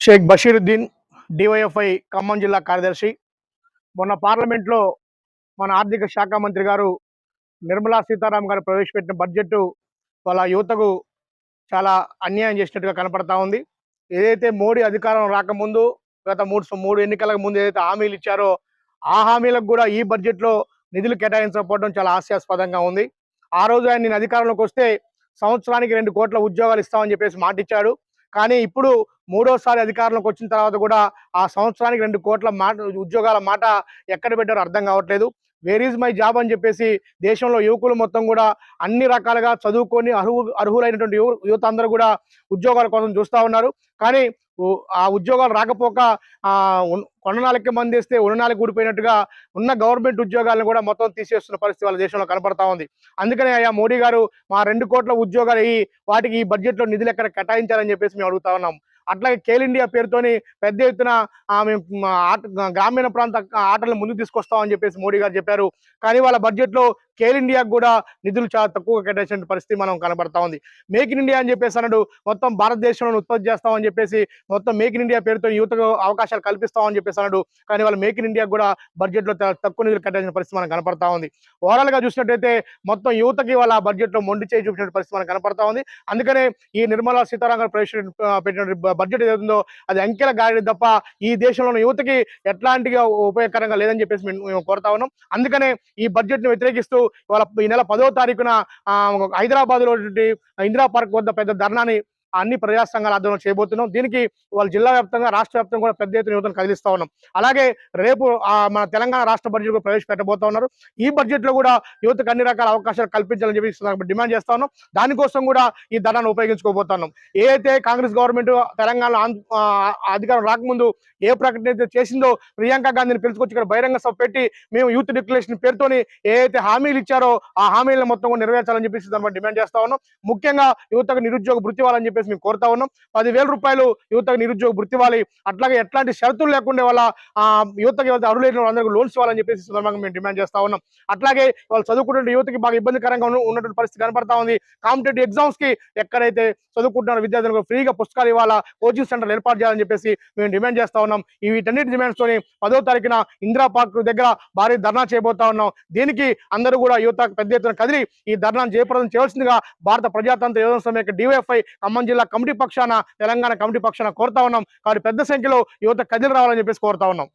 Sheikh Bashiruddin DYFI Khammam జిల్లా కార్యదర్శి. మొన్న పార్లమెంట్లో మన ఆర్థిక శాఖ మంత్రి గారు నిర్మలా సీతారాం గారు ప్రవేశపెట్టిన బడ్జెట్ వాళ్ళ యువతకు చాలా అన్యాయం చేసినట్టుగా కనపడతా ఉంది. ఏదైతే మోడీ అధికారం రాకముందు గత మూడు మూడు ఎన్నికలకు ముందు ఏదైతే హామీలు ఇచ్చారో ఆ హామీలకు కూడా ఈ బడ్జెట్లో నిధులు కేటాయించకపోవడం చాలా హాస్యాస్పదంగా ఉంది. ఆ రోజు ఆయన నేను అధికారంలోకి వస్తే సంవత్సరానికి రెండు కోట్ల ఉద్యోగాలు ఇస్తామని చెప్పేసి మాటిచ్చాడు. కానీ ఇప్పుడు మూడోసారి అధికారంలోకి వచ్చిన తర్వాత కూడా ఆ సంవత్సరానికి రెండు కోట్ల మాట ఉద్యోగాల మాట ఎక్కడ పెట్టారో అర్థం కావట్లేదు. వేర్ ఈజ్ మై జాబ్ అని చెప్పేసి దేశంలో యువకులు మొత్తం కూడా అన్ని రకాలుగా చదువుకొని అర్హు అర్హులైనటువంటి యువత అందరూ కూడా ఉద్యోగాల కోసం చూస్తూ ఉన్నారు. కానీ ఆ ఉద్యోగాలు రాకపోక ఆ కొండనాలకి మందేస్తే ఉన్ననాలకి ఊడిపోయినట్టుగా ఉన్న గవర్నమెంట్ ఉద్యోగాలను కూడా మొత్తం తీసేస్తున్న పరిస్థితి వాళ్ళ దేశంలో కనపడతా ఉంది. అందుకనే అయ్యా మోడీ గారు మా రెండు కోట్ల ఉద్యోగాలు వాటికి ఈ బడ్జెట్లో నిధులు ఎక్కడ కేటాయించాలని చెప్పేసి మేము అడుగుతా ఉన్నాం. అట్లాగే కేల్ ఇండియా పేరుతోని పెద్ద ఎత్తున మేము ఆట గ్రామీణ ప్రాంత ఆటలను ముందుకు తీసుకొస్తామని చెప్పేసి మోడీ గారు చెప్పారు. కానీ వాళ్ళ బడ్జెట్లో కేల్ ఇండియాకు కూడా నిధులు చాలా తక్కువ కేటాయించిన పరిస్థితి మనం కనబడతా ఉంది. మేక్ ఇన్ ఇండియా అని చెప్పేసి అన్నాడు. మొత్తం భారతదేశంలో ఉత్పత్తి చేస్తామని చెప్పేసి మొత్తం మేక్ ఇన్ ఇండియా పేరుతో యువతకు అవకాశాలు కల్పిస్తామని చెప్పేసి అన్నాడు. కానీ వాళ్ళు మేక్ ఇన్ ఇండియా కూడా బడ్జెట్లో త- తక్కువ నిధులు కేటాయించిన పరిస్థితి మనకు కనపడతా ఉంది. ఓవరాల్గా చూసినట్టయితే మొత్తం యువతకి వాళ్ళ బడ్జెట్లో మొండి చేయి చూపించిన పరిస్థితి మనకు కనపడతా ఉంది. అందుకనే ఈ నిర్మలా సీతారామన్ గారు ప్రవేశ పెట్టిన బడ్జెట్ ఏదైతుందో అది అంకెల గాడి తప్ప ఈ దేశంలోని యువతకి ఎట్లాంటిగా ఉపయోగకరంగా లేదని చెప్పేసి మేము మేము కోరుతా ఉన్నాం. అందుకనే ఈ బడ్జెట్ను వ్యతిరేకిస్తూ ఇవాళ ఈ నెల పదో తారీఖున హైదరాబాద్లో ఇందిరా పార్క్ వద్ద పెద్ద ధర్నాని అన్ని ప్రజా సంఘాల ఆధ్వర్యంలో చేయబోతున్నాం. దీనికి వాళ్ళ జిల్లా వ్యాప్తంగా రాష్ట్ర వ్యాప్తంగా కూడా పెద్ద ఎత్తున యువతను కదిలిస్తా ఉన్నాం. అలాగే రేపు ఆ, మన తెలంగాణ రాష్ట్ర బడ్జెట్ కూడా ప్రవేశపెట్టబోతా ఉన్నారు. ఈ బడ్జెట్లో కూడా యువతకు అన్ని రకాల అవకాశాలు కల్పించాలని చెప్పి డిమాండ్ చేస్తా ఉన్నాం. దానికోసం కూడా ఈ ధనాన్ని ఉపయోగించుకోబోతున్నాం ఏదైతే కాంగ్రెస్ గవర్నమెంట్ తెలంగాణలో ఆంధ్ర- అధికారం రాకముందు ఏ ప్రకటన అయితే చేసిందో ప్రియాంక గాంధీని పిలుచుకొచ్చి ఇక్కడ బహిరంగ సభ పెట్టి మేము యూత్ డిక్లరేషన్ పేరుతోని ఏదైతే హామీలు ఇచ్చారో ఆ హామీలను మొత్తం కూడా నెరవేర్చాలని చెప్పేసి దాని డిమాండ్ చేస్తా ఉన్నాం. ముఖ్యంగా యువతకు నిరుద్యోగ వృత్తి వాళ్ళని చెప్పేసి మేము కోరుతా ఉన్నాం. పదివేల రూపాయలు యువతకు నిరుద్యోగ వృత్తి అట్లాగే ఎట్లాంటి షరతులు లేకుండా వాళ్ళ ఆ, యువతకి ఎవరైతే అర్హులైన వాళ్ళందరికీ లోన్స్ ఇవ్వాలని చెప్పేసి సందర్భంగా మేము డిమాండ్ చేస్తా ఉన్నాం. అట్లాగే వాళ్ళు చదువుకుంటున్న యువతకి బాగా ఇబ్బందికరంగా ఉన్నటువంటి పరిస్థితి కనపడతా ఉంది. కాంపిటేటివ్ ఎగ్జామ్స్కి ఎక్కడైతే చదువుకుంటున్న విద్యార్థులకు ఫ్రీగా పుస్తకాలు ఇవ్వాలా కోచింగ్ సెంటర్లు ఏర్పాటు చేయాలని చెప్పేసి మేము డిమాండ్ చేస్తా ఉన్నాం. ఈ వీటన్నిటి డిమాండ్స్ తోని పదో తారీఖున ఇందిరా పార్క్ దగ్గర భారీ ధర్నా చేయబోతా ఉన్నాం. దీనికి అందరూ కూడా యువత పెద్ద ఎత్తున కదిలి ఈ ధర్నాను జయప్రదం చేయవలసిందిగా భారత ప్రజాతంత్ర యువజన సమైక్య డివైఎఫ్ఐ ఖమ్మం జిల్లా కమిటీ పక్షాన తెలంగాణ కమిటీ పక్షాన కోరుతా ఉన్నాం. కాబట్టి పెద్ద సంఖ్యలో యువత కదిలి రావాలని చెప్పేసి కోరుతా ఉన్నాం.